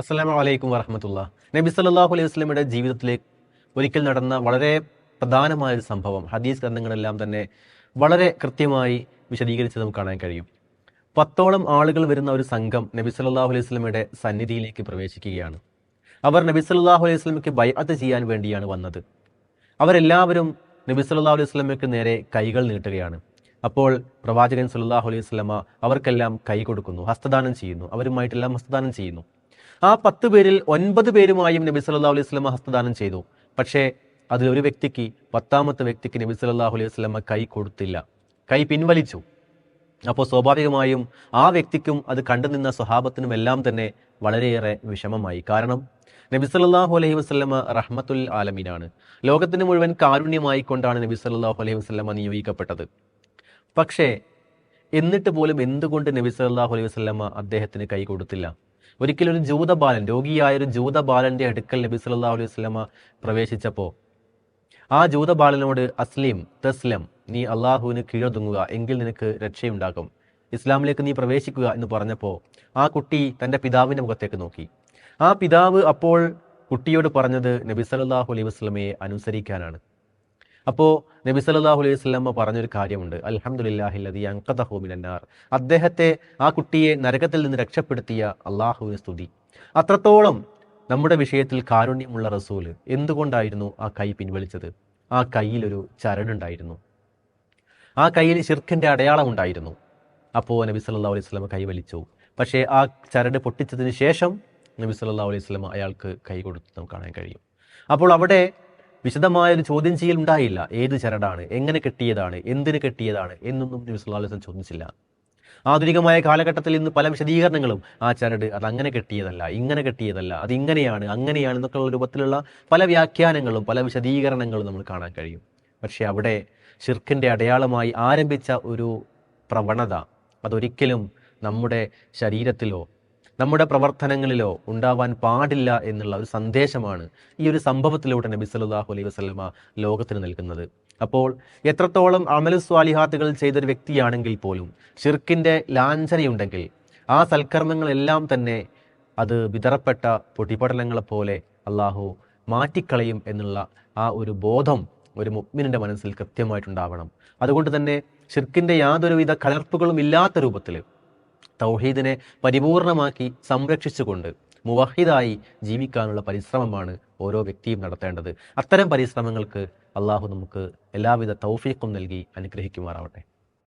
അസ്സലാമു വലൈക്കും വറഹമത്തുള്ള. നബി സല്ലല്ലാഹു അലൈഹി വസ്ലമിയുടെ ജീവിതത്തിലെ ഒരിക്കൽ നടന്ന വളരെ പ്രധാനമായ ഒരു സംഭവം ഹദീസ് ഗ്രന്ഥങ്ങളെല്ലാം തന്നെ വളരെ കൃത്യമായി വിശദീകരിച്ച് നമുക്ക് കാണാൻ കഴിയും. പത്തോളം ആളുകൾ വരുന്ന ഒരു സംഘം നബി സല്ലല്ലാഹു അലൈഹി വസ്ലമിയുടെ സന്നിധിയിലേക്ക് പ്രവേശിക്കുകയാണ്. അവർ നബി സല്ലല്ലാഹു അലൈഹി വസ്ലമിക്ക് ബൈഅത്ത് ചെയ്യാൻ വേണ്ടിയാണ് വന്നത്. അവരെല്ലാവരും നബി സല്ലല്ലാഹു അലൈഹി വസ്ലമിക്ക് നേരെ കൈകൾ നീട്ടുകയാണ്. അപ്പോൾ പ്രവാചകൻ സല്ലല്ലാഹു അലൈഹി വസ്ലമ അവർക്കെല്ലാം കൈ കൊടുക്കുന്നു ഹസ്തദാനം ചെയ്യുന്നു അവരുമായിട്ടെല്ലാം ഹസ്തദാനം ചെയ്യുന്നു. ആ പത്ത് പേരിൽ ഒൻപത് പേരുമായും നബി സല്ലാ അലൈഹി സ്വലമ ഹസ്തദാനം ചെയ്തു. പക്ഷേ അതിൽ ഒരു വ്യക്തിക്ക് പത്താമത്തെ വ്യക്തിക്ക് നബി സല്ലാഹു അലൈഹി വസല്ലമ കൈ കൊടുത്തില്ല. കൈ പിൻവലിച്ചു. അപ്പോൾ സ്വാഭാവികമായും ആ വ്യക്തിക്കും അത് കണ്ടുനിന്ന സ്വഹാബത്തിനും എല്ലാം തന്നെ വളരെയേറെ വിഷമമായി. കാരണം നബി സല്ലാഹു അലൈഹി വസല്ലമ റഹ്മത്തുൽ ആലമീനാണ്. ലോകത്തിന് മുഴുവൻ കാരുണ്യമായി കൊണ്ടാണ് നബി സല്ലാഹു അലൈഹി വസല്ലമ നിയോഗിക്കപ്പെട്ടത്. പക്ഷേ എന്നിട്ട് പോലും എന്തുകൊണ്ട് നബി സല്ലാഹു അലൈഹി വസല്ലമ അദ്ദേഹത്തിന് കൈ കൊടുത്തില്ല? ഒരിക്കലും ഒരു ജൂതബാലൻ രോഗിയായ ഒരു ജൂത ജൂതബാലന്റെ അടുക്കൽ നബി സല്ലല്ലാഹു അലൈഹി വസല്ലമ പ്രവേശിച്ചപ്പോൾ ആ ജൂത ബാലനോട് അസ്ലിം തസ്ലം നീ അള്ളാഹുവിന് കീഴൊതുങ്ങുക എങ്കിൽ നിനക്ക് രക്ഷയുണ്ടാകും. ഇസ്ലാമിലേക്ക് നീ പ്രവേശിക്കുക എന്ന് പറഞ്ഞപ്പോൾ ആ കുട്ടി തന്റെ പിതാവിന്റെ മുഖത്തേക്ക് നോക്കി. ആ പിതാവ് അപ്പോൾ കുട്ടിയോട് പറഞ്ഞത് നബി സല്ലല്ലാഹു അലൈഹി വസല്ലമയെ അനുസരിക്കാനാണ്. അപ്പോൾ നബി സല്ലാഹു അലൈഹി സ്വലമ്മ പറഞ്ഞൊരു കാര്യമുണ്ട്. അലഹമുല്ലാഹില്ലതി അൻഖദഹു മിനന്നാർ. അദ്ദേഹത്തെ ആ കുട്ടിയെ നരകത്തിൽ നിന്ന് രക്ഷപ്പെടുത്തിയ അള്ളാഹുവിന് സ്തുതി. അത്രത്തോളം നമ്മുടെ വിഷയത്തിൽ കാരുണ്യമുള്ള റസൂൽ എന്തുകൊണ്ടായിരുന്നു ആ കൈ പിൻവലിച്ചത്? ആ കയ്യിലൊരു ചരടുണ്ടായിരുന്നു. ആ കയ്യിൽ ഷിർഖിന്റെ അടയാളം ഉണ്ടായിരുന്നു. അപ്പോൾ നബി സല്ലാ അലൈഹി സ്വലമ കൈ വലിച്ചു. പക്ഷേ ആ ചരട് പൊട്ടിച്ചതിന് ശേഷം നബി സല്ലാ അലൈഹി സ്വലമ അയാൾക്ക് കൈ കൊടുത്ത് നമുക്ക് കാണാൻ കഴിയും. അപ്പോൾ അവിടെ വിശദമായ ഒരു ചോദ്യം ചെയ്യൽ ഉണ്ടായില്ല. ഏത് ചരടാണ്? എങ്ങനെ കെട്ടിയതാണ്? എന്തിന് കെട്ടിയതാണ്? എന്നൊന്നും നബി സല്ലല്ലാഹു അലൈഹി ചോദിച്ചില്ല. ആധുനികമായ കാലഘട്ടത്തിൽ ഇന്ന് പല വിശദീകരണങ്ങളും ആ ചരട് അത് അങ്ങനെ കെട്ടിയതല്ല ഇങ്ങനെ കെട്ടിയതല്ല അത് ഇങ്ങനെയാണ് അങ്ങനെയാണ് എന്നൊക്കെയുള്ള രൂപത്തിലുള്ള പല വ്യാഖ്യാനങ്ങളും പല വിശദീകരണങ്ങളും നമ്മൾ കാണാൻ കഴിയും. പക്ഷേ അവിടെ ഷിർക്കിന്റെ അടയാളമായി ആരംഭിച്ച ഒരു പ്രവണത അതൊരിക്കലും നമ്മുടെ ശരീരത്തിലോ നമ്മുടെ പ്രവർത്തനങ്ങളിലോ ഉണ്ടാവാൻ പാടില്ല എന്നുള്ള ഒരു സന്ദേശമാണ് ഈ ഒരു സംഭവത്തിലൂടെ നബി സല്ലാഹു അലൈഹി വസല്ലമ ലോകത്തിന് നൽകുന്നത്. അപ്പോൾ എത്രത്തോളം അമലു സ്വാലിഹാത്തുകൾ ചെയ്തൊരു വ്യക്തിയാണെങ്കിൽ പോലും ഷിർക്കിന്റെ ലാഞ്ചനയുണ്ടെങ്കിൽ ആ സൽക്കർമ്മങ്ങളെല്ലാം തന്നെ അത് വിതറപ്പെട്ട പൊടിപടലങ്ങളെ പോലെ അള്ളാഹു മാറ്റിക്കളയും എന്നുള്ള ആ ഒരു ബോധം ഒരു മുഗ്മിനിന്റെ മനസ്സിൽ കൃത്യമായിട്ടുണ്ടാവണം. അതുകൊണ്ട് തന്നെ ഷിർക്കിന്റെ യാതൊരുവിധ കലർപ്പുകളും ഇല്ലാത്ത രൂപത്തിൽ തൗഹീദിനെ പരിപൂർണമാക്കി സംരക്ഷിച്ചുകൊണ്ട് മുവഹിദായി ജീവിക്കാനുള്ള പരിശ്രമമാണ് ഓരോ വ്യക്തിയും നടത്തേണ്ടത്. അത്തരം പരിശ്രമങ്ങൾക്ക് അള്ളാഹു നമുക്ക് എല്ലാവിധ തൗഫീഖും നൽകി അനുഗ്രഹിക്കുമാറാവട്ടെ.